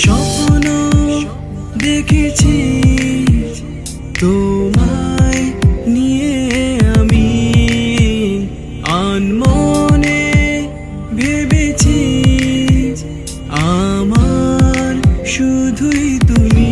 স্বপ্ন দেখেছি তোমায় নিয়ে আমি। আনমনে ভেবেছি আমার শুধুই তুমি।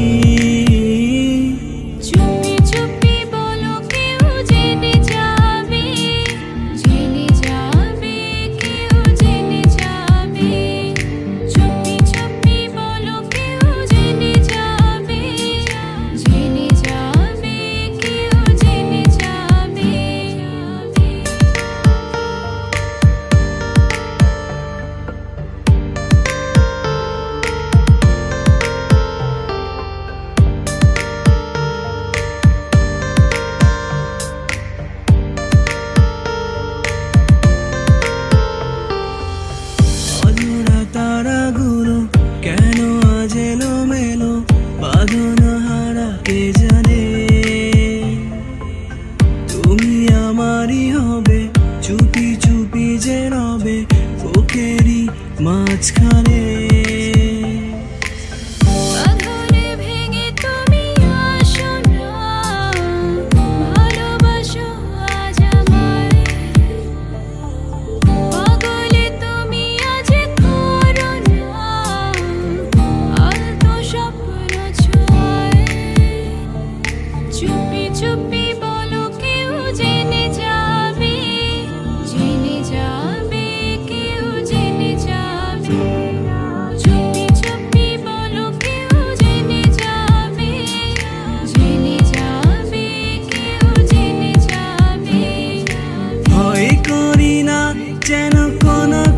It's coming.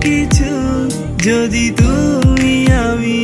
কিছু যদি তুমি আমি